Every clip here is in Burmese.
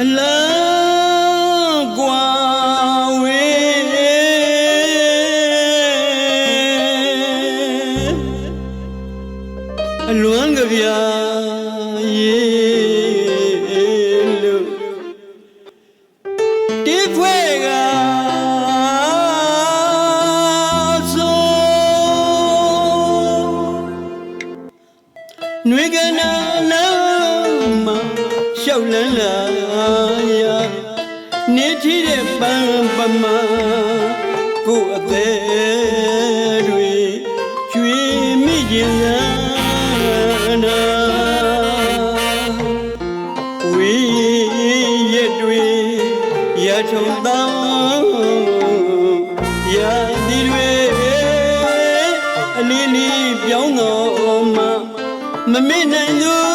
အလန်းကွာဝေးအလွမ်းကြပြရေ ရာနေထီတဲ့ပန်းပမကိုယ်အသေးတွေကျွေးမိခြင်းလာနာဝေးရက်တွေရထုံတောင်းရာဒီတွေအလီလီပြောင်းတော်မှာမမေ့နိုင်သူက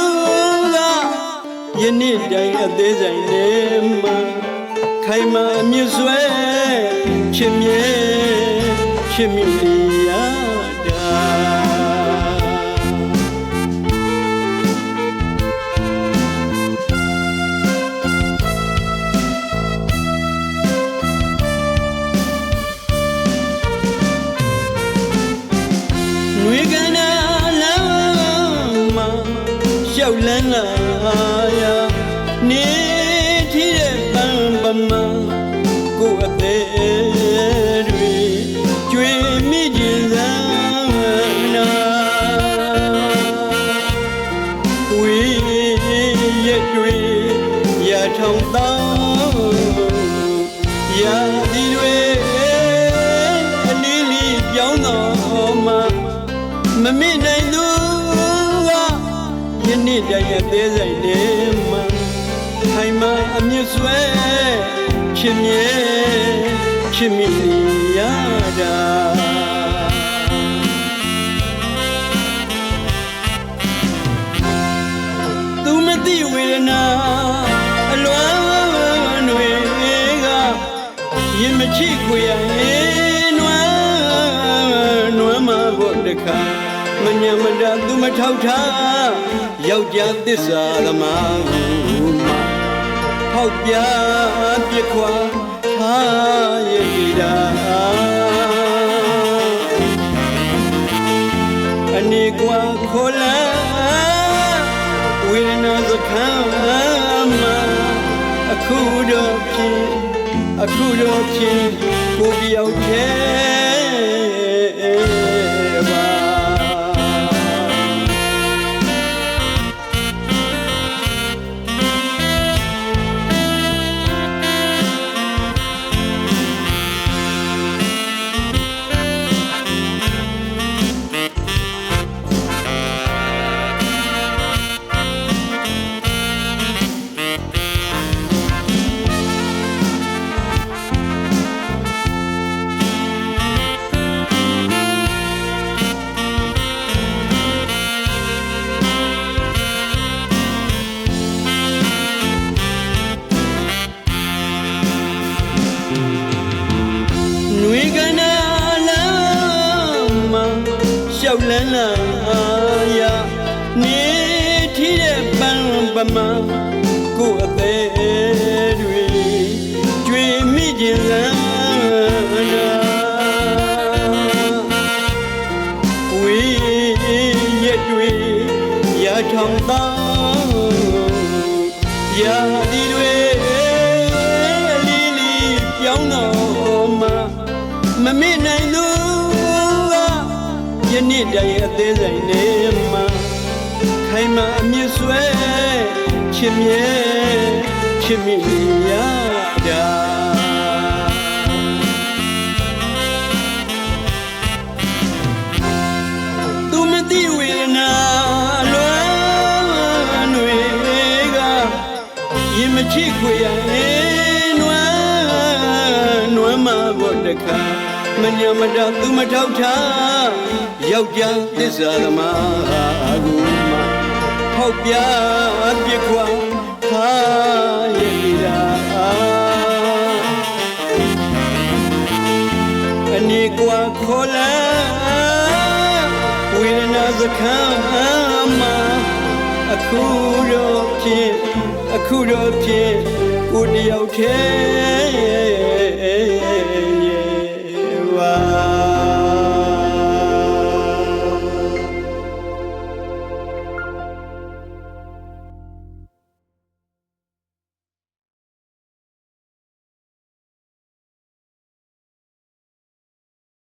ယနေ့တိုင်အသေးဆိုင်နေမှာခိုင်မာအမြင့်ဆွဲချစ်မြဲချစ်မြရ တောင်းရာဒီတွေအလီလီပြောင်းတော်မှာမမေ့နိုင်သူကယနေ့တည်းရဲ့သေးစိတ်နေမှာထိုင်မှအမြင့်ဆွဲချစ်မြဲချစ်မိရတာ ရင်မချိခွေရရင်နွမ်းနွမ်းမဖို့တခါမညံမတာသူမထောက်ထားယောက်ျားသစ္စာသမားကိုမှဖောက်ပြပြစ်ခွာထားရည်တာအနေကွာခေါ်လာဝေဒနာစခန်းမှာအခုတော့ဖြစ် အခုတော့ဖြစ်ကိုပြောက်ခဲ့ ရှောက်လန်းလာရာနေထီတဲ့ပန်းပမကိုယ်အသေးတွေကျွေမိခြင်းလန်းနာဝေးရက်တွေရထောင်တောင်းရာဒီတွေ ကယနေ့တည်းရဲ့အသေးစိတ်နေမှာခိုင်မာအမြင့်ဆွဲချစ်မြဲချစ်မိရတာသူမသိဝေဒနာလွမ်းတွေကရင်မချစ်ခွေရရင်နွမ်းနွမ်းမဖို့တခါမညမတာသူမထောက်ထား ယောက်ျားသစ္စာသမားကူမဟောက်ပြပြစ်ခွာထားရည်ရာအနေကွာခေါ်လာဝေဒနာစခန်းမှာအခုတော့ဖြစ်အခုတော့ဖြစ်ကိုတယောက်တည်း